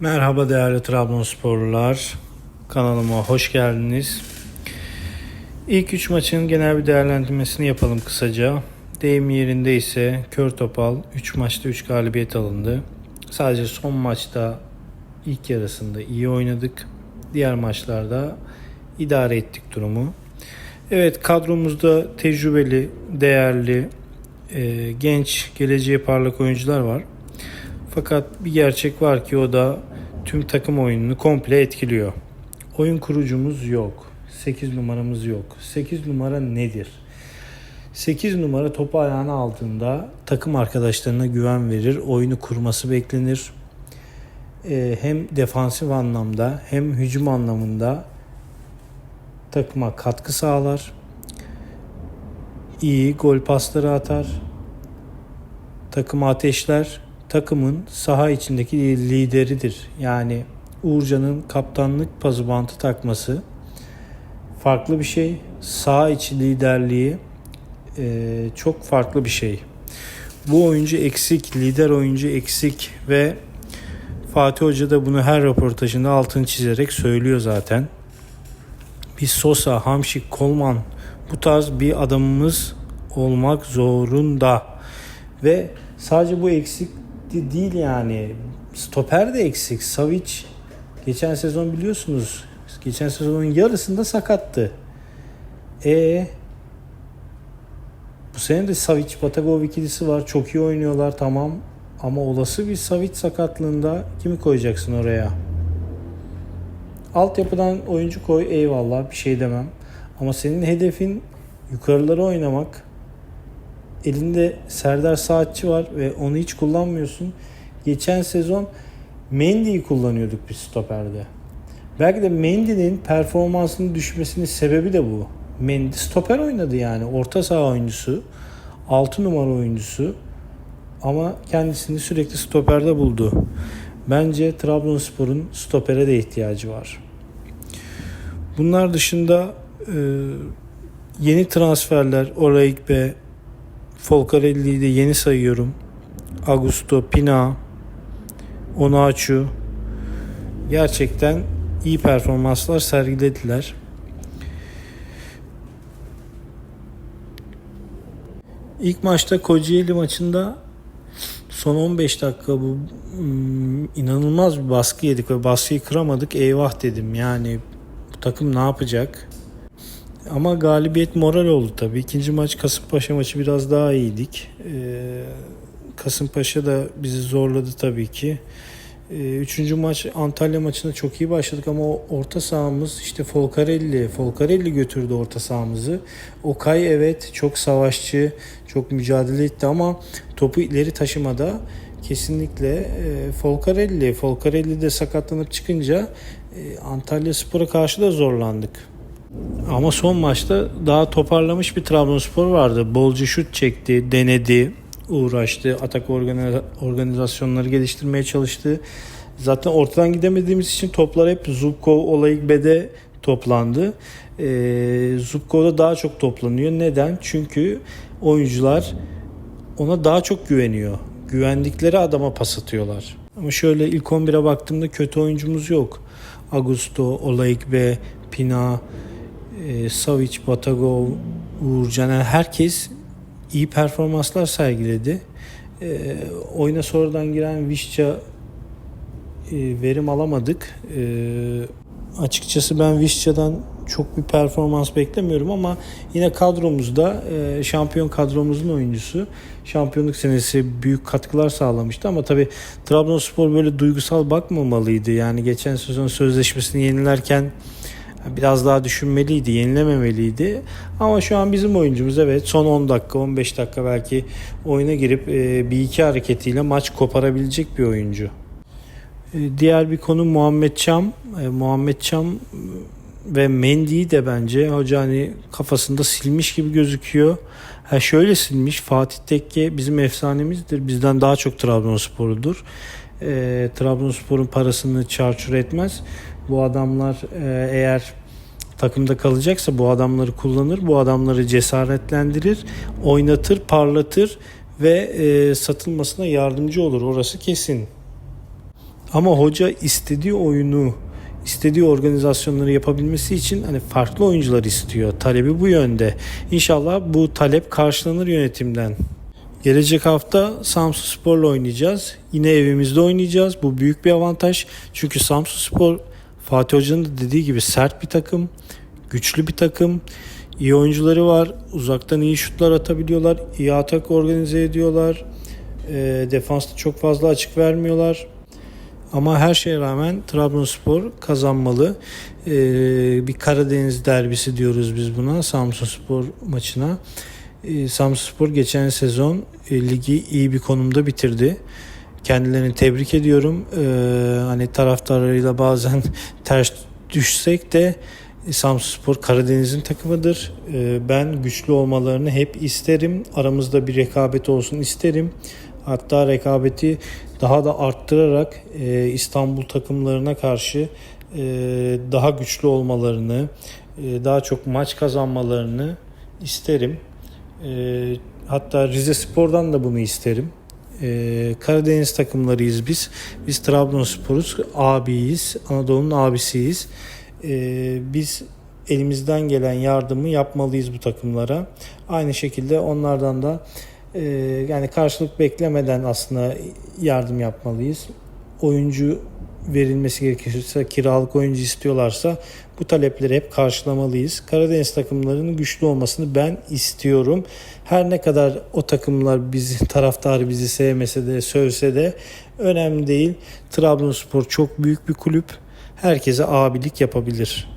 Merhaba değerli Trabzonsporlular. Kanalıma hoş geldiniz. İlk 3 maçın genel bir değerlendirmesini yapalım kısaca. Deyim yerinde ise Kör Topal 3 maçta 3 galibiyet alındı. Sadece son maçta ilk yarısında iyi oynadık. Diğer maçlarda idare ettik durumu. Evet kadromuzda tecrübeli, değerli, e, genç, geleceğe parlak oyuncular var. Fakat bir gerçek var ki o da tüm takım oyununu komple etkiliyor. Oyun kurucumuz yok. 8 numaramız yok. 8 numara nedir? 8 numara topu ayağına aldığında takım arkadaşlarına güven verir. Oyunu kurması beklenir. Ee, hem defansif anlamda hem hücum anlamında takıma katkı sağlar. İyi gol pasları atar. Takımı ateşler takımın saha içindeki lideridir. Yani Uğurcan'ın kaptanlık pazı bantı takması farklı bir şey. Saha içi liderliği e, çok farklı bir şey. Bu oyuncu eksik, lider oyuncu eksik ve Fatih Hoca da bunu her röportajında altını çizerek söylüyor zaten. Bir Sosa, Hamşik, Kolman bu tarz bir adamımız olmak zorunda. Ve sadece bu eksik değil yani. Stoper de eksik. Savic geçen sezon biliyorsunuz. Geçen sezonun yarısında sakattı. E bu sene de Savic Batagov ikilisi var. Çok iyi oynuyorlar tamam. Ama olası bir Savic sakatlığında kimi koyacaksın oraya? Altyapıdan oyuncu koy eyvallah bir şey demem. Ama senin hedefin yukarılara oynamak. Elinde Serdar Saatçi var ve onu hiç kullanmıyorsun. Geçen sezon Mendy'yi kullanıyorduk bir stoperde. Belki de Mendy'nin performansının düşmesinin sebebi de bu. Mendy stoper oynadı yani. Orta saha oyuncusu. 6 numara oyuncusu. Ama kendisini sürekli stoperde buldu. Bence Trabzonspor'un stopere de ihtiyacı var. Bunlar dışında e, yeni transferler Oraik ve Folcarelli'yi de yeni sayıyorum. Augusto, Pina, Onaçu gerçekten iyi performanslar sergilediler. İlk maçta Kocaeli maçında son 15 dakika bu hmm, inanılmaz bir baskı yedik ve baskıyı kıramadık. Eyvah dedim yani bu takım ne yapacak? Ama galibiyet moral oldu tabii. İkinci maç Kasımpaşa maçı biraz daha iyiydik. Ee, Kasımpaşa da bizi zorladı tabii ki. Ee, üçüncü maç Antalya maçında çok iyi başladık ama orta sahamız işte Folcarelli, Folcarelli götürdü orta sahamızı. Okay evet çok savaşçı, çok mücadele etti ama topu ileri taşımada kesinlikle e, Folcarelli. Folcarelli de sakatlanıp çıkınca e, Antalya Spor'a karşı da zorlandık. Ama son maçta daha toparlamış bir Trabzonspor vardı. Bolca şut çekti, denedi, uğraştı. Atak organizasyonları geliştirmeye çalıştı. Zaten ortadan gidemediğimiz için toplar hep Zubkov, Olayikbe'de toplandı. E, Zubkov'da daha çok toplanıyor. Neden? Çünkü oyuncular ona daha çok güveniyor. Güvendikleri adama pas atıyorlar. Ama şöyle ilk 11'e baktığımda kötü oyuncumuz yok. Augusto, Olayikbe, Pina, e, Savic, Batagov, Uğur herkes iyi performanslar sergiledi. E, oyuna sonradan giren Vişça e, verim alamadık. E, açıkçası ben Vişça'dan çok bir performans beklemiyorum ama yine kadromuzda e, şampiyon kadromuzun oyuncusu şampiyonluk senesi büyük katkılar sağlamıştı ama tabi Trabzonspor böyle duygusal bakmamalıydı. Yani geçen sezon sözleşmesini yenilerken biraz daha düşünmeliydi, yenilememeliydi. Ama şu an bizim oyuncumuz evet son 10 dakika, 15 dakika belki oyuna girip e, bir iki hareketiyle maç koparabilecek bir oyuncu. E, diğer bir konu Muhammed Çam. E, Muhammed Çam ve Mendy'yi de bence hoca hani kafasında silmiş gibi gözüküyor. Ha şöyle silmiş Fatih Tekke bizim efsanemizdir. Bizden daha çok Trabzonspor'udur. E, Trabzonspor'un parasını çarçur etmez. Bu adamlar e, eğer takımda kalacaksa bu adamları kullanır. Bu adamları cesaretlendirir, oynatır, parlatır ve e, satılmasına yardımcı olur. Orası kesin. Ama hoca istediği oyunu, istediği organizasyonları yapabilmesi için hani farklı oyuncular istiyor. Talebi bu yönde. İnşallah bu talep karşılanır yönetimden. Gelecek hafta Samsun Spor'la oynayacağız. Yine evimizde oynayacağız. Bu büyük bir avantaj. Çünkü Samsun Spor Fatih Hoca'nın da dediği gibi sert bir takım, güçlü bir takım. İyi oyuncuları var. Uzaktan iyi şutlar atabiliyorlar. iyi atak organize ediyorlar. E, defansta çok fazla açık vermiyorlar. Ama her şeye rağmen Trabzonspor kazanmalı. E, bir Karadeniz derbisi diyoruz biz buna Samsunspor maçına. E, Samsunspor geçen sezon e, ligi iyi bir konumda bitirdi. Kendilerini tebrik ediyorum. E, hani taraftarlarıyla bazen ters düşsek de Samsunspor Karadeniz'in takımıdır. E, ben güçlü olmalarını hep isterim. Aramızda bir rekabet olsun isterim. Hatta rekabeti daha da arttırarak e, İstanbul takımlarına karşı e, daha güçlü olmalarını, e, daha çok maç kazanmalarını isterim. E, hatta Rize Spor'dan da bunu isterim. E, Karadeniz takımlarıyız biz. Biz Trabzonspor'uz, abiyiz, Anadolu'nun abisiyiz. E, biz elimizden gelen yardımı yapmalıyız bu takımlara. Aynı şekilde onlardan da e, yani karşılık beklemeden aslında yardım yapmalıyız. Oyuncu verilmesi gerekirse kiralık oyuncu istiyorlarsa bu talepleri hep karşılamalıyız. Karadeniz takımlarının güçlü olmasını ben istiyorum. Her ne kadar o takımlar bizi taraftarı bizi sevmese de sövse de önemli değil. Trabzonspor çok büyük bir kulüp. Herkese abilik yapabilir.